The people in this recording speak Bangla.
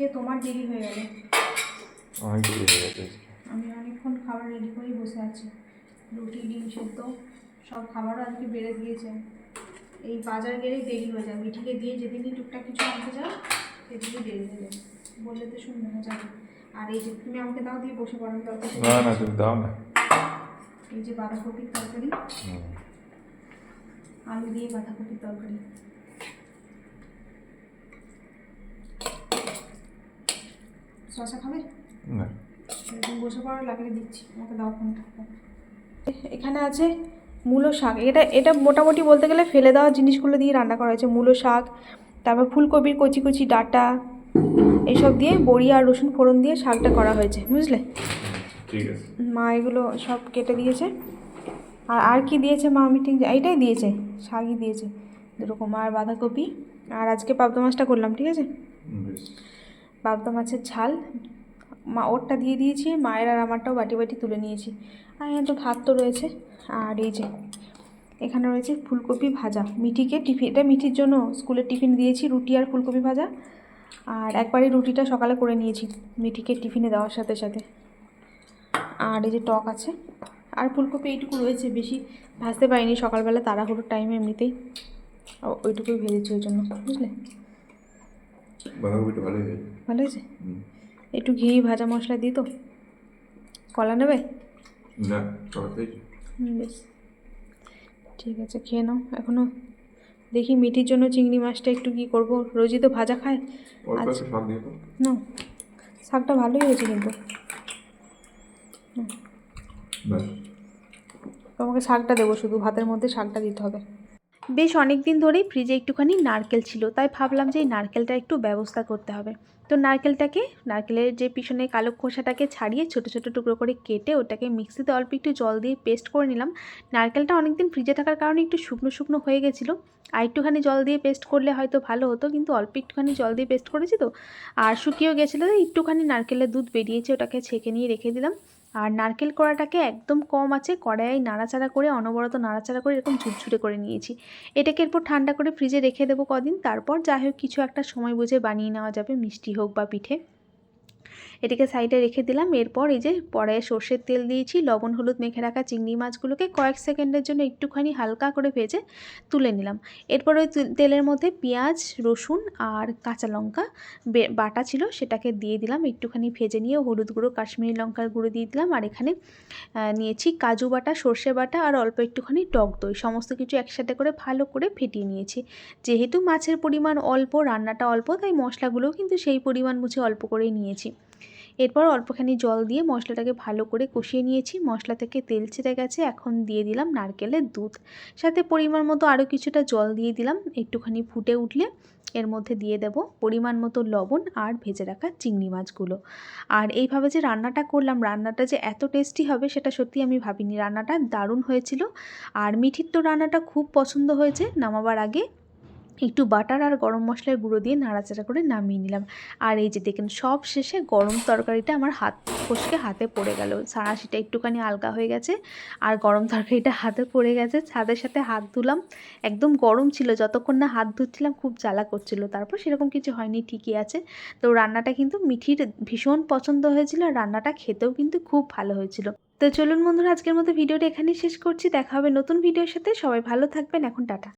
আজকে তোমার দেরি হয়ে গেল। অনেক দেরি হয়ে গেছে আমি অনেকক্ষণ খাবার রেডি করেই বসে আছি। রুটি ডিম সেদ্ধ সব খাবারও আজকে বেড়ে দিয়েছে এই বাজার গেলেই দেরি হয়ে যায়। মিঠিকে দিয়ে যেদিনই টুকটাক কিছু আনতে যাও সেদিনই দেরি হয়ে যায়। বললে তো শুনবে না যাবে। আর এই যে তুমি আমাকে দাও দিয়ে বসে পড়ো তরকারি না না তুমি দাও না। এই যে বাঁধাকপির তরকারি। আলু দিয়ে বাঁধাকপির তরকারি। শশা খাবে? না। বসে পড়ো লাগলে দিচ্ছি আমাকে দাও ফোনটা। এখানে আছে মূলো শাক। এটা এটা মোটামুটি বলতে গেলে ফেলে দেওয়া জিনিসগুলো দিয়ে রান্না করা হয়েছে। মূলো শাক তারপর ফুলকপির কচি কচি ডাঁটা এইসব দিয়ে বড়ি আর রসুন ফোড়ন দিয়ে শাকটা করা হয়েছে। বুঝলে? ঠিক আছে। মা এগুলো সব কেটে দিয়েছে। আর আর কি দিয়েছে মা আমি ঠিক এইটাই দিয়েছে শাকই দিয়েছে। দুরকম। আর বাঁধাকপি। আর আজকে পাবদা মাছটা করলাম ঠিক আছে? পাবদা মাছের ঝাল। মা ওরটা দিয়ে দিয়েছি, মায়ের আর আমারটাও বাটি বাটি তুলে নিয়েছি। আর এখানে তো ভাত তো রয়েছে। আর এই যে, এখানে রয়েছে ফুলকপি ভাজা। মিঠিকে টিফিন এটা মিঠির জন্য স্কুলের টিফিন দিয়েছি, রুটি আর ফুলকপি ভাজা। আর একবারই রুটিটা সকালে করে নিয়েছি, মিঠিকে টিফিনে দেওয়ার সাথে সাথে। আর এই যে টক আছে। আর ফুলকপি এইটুকু রয়েছে, বেশি ভাজতে পারিনি, সকালবেলা তাড়াহুড়োর টাইমে এমনিতেই। ওইটুকুই ভেজেছি ওই জন্য, বুঝলে? বাঁধাকপিটা ভালোই হয়েছে। ভালো হয়েছে? একটু ঘি ভাজা মশলা দিই তো? কলা নেবে? না বেশ। ঠিক আছে খেয়ে নাও। এখনও দেখি মিঠির জন্য চিংড়ি মাছটা একটু কি করব। রোজই তো ভাজা খায়। না শাকটা ভালোই হয়েছে কিন্তু। তোমাকে শাকটা দেবো শুধু ভাতের মধ্যে শাকটা দিতে হবে। বেশ অনেক দিন ধরেই ফ্রিজে একটুখানি নারকেল ছিল, তাই ভাবলাম যে এই নারকেলটা একটু ব্যবস্থা করতে হবে। তো নারকেলটাকে, নারকেলের যে পিছনে কালো খোসাটাকে ছাড়িয়ে ছোট ছোট টুকরো করে কেটে ওটাকে মিক্সিতে অল্প একটু জল দিয়ে পেস্ট করে নিলাম। নারকেলটা অনেক দিন ফ্রিজে থাকার কারণে একটু শুকনো শুকনো হয়ে গেছিল। আর একটুখানি জল দিয়ে পেস্ট করলে হয়তো ভালো হতো, কিন্তু অল্প একটুখানি জল দিয়ে পেস্ট করেছি তো। আর শুকিয়েও গেছিল একটুখানি নারকেলের দুধ বেরিয়েছে, ওটাকে ছেঁকে নিয়ে রেখে দিলাম। আর নারকেল কড়াটাকে একদম কম আছে কড়াই নাড়াচাড়া করে, অনবরত নাড়াচাড়া করে এরকম ঝুরঝুরে করে নিয়েছি। এটাকে এরপর ঠান্ডা করে ফ্রিজে রেখে দেবো কদিন, তারপর যাই হোক, কিছু একটা সময় বুঝে বানিয়ে নেওয়া যাবে, মিষ্টি হোক বা পিঠে। এটাকে সাইডে রেখে দিলাম। এরপর এই যে পরে সর্ষের তেল দিয়েছি, লবণ, হলুদ মেখে রাখা চিংড়ি মাছগুলোকে কয়েক সেকেন্ডের জন্য একটুখানি হালকা করে ভেজে তুলে নিলাম। এরপর ওই তেলের মধ্যে পেঁয়াজ, রসুন আর কাঁচা লঙ্কা বাটা ছিল সেটাকে দিয়ে দিলাম। একটুখানি ভেজে নিয়ে হলুদ গুঁড়ো, কাশ্মীরি লঙ্কার গুঁড়ো দিয়ে দিলাম। আর এখানে নিয়েছি কাজু বাটা, সর্ষে বাটা আর অল্প একটুখানি টক দই। সমস্ত কিছু একসাথে করে ভালো করে ফেটিয়ে নিয়েছি। যেহেতু মাছের পরিমাণ অল্প, রান্নাটা অল্প, তাই মশলাগুলোও কিন্তু সেই পরিমাণ বুঝে অল্প করেই নিয়েছি। এরপর অল্পখানি জল দিয়ে মশলাটাকে ভালো করে কষিয়ে নিয়েছি। মশলা থেকে তেল ছেড়ে গেছে, এখন দিয়ে দিলাম নারকেলের দুধ। সাথে পরিমাণ মতো আরও কিছুটা জল দিয়ে দিলাম, একটুখানি ফুটে উঠলে এর মধ্যে দিয়ে দেব পরিমাণ মতো লবণ আর ভেজে রাখা চিংড়ি মাছগুলো। আর এইভাবে যে রান্নাটা করলাম, রান্নাটা যে এত টেস্টি হবে সেটা সত্যি আমি ভাবিনি। রান্নাটা দারুণ হয়েছিল। আর মিঠির তো রান্নাটা খুব পছন্দ হয়েছে, নামাবার আগে একটু বাটার আর গরম মশলার গুঁড়ো দিয়ে নাড়াচাড়া করে নামিয়ে নিলাম। আর এই যে দেখেন, সব শেষে গরম তরকারিটা আমার হাত ফসকে হাতে পড়ে গেল। সাঁড়াশিটা একটুখানি আলগা হয়ে গেছে আর গরম তরকারিটা হাতে পড়ে গেছে। ছাদের সাথে হাত ধুলাম, একদম গরম ছিল, যতক্ষণ না হাত ধুচ্ছিলাম খুব জ্বালা করছিল। তারপর সেরকম কিছু হয়নি, ঠিকই আছে। তো রান্নাটা কিন্তু মিঠির ভীষণ পছন্দ হয়েছিল আর রান্নাটা খেতেও কিন্তু খুব ভালো হয়েছিল। তো চলুন বন্ধুরা, আজকের মতো ভিডিওটা এখানেই শেষ করছি। দেখা হবে নতুন ভিডিওর সাথে। সবাই ভালো থাকবেন। এখন টাটা।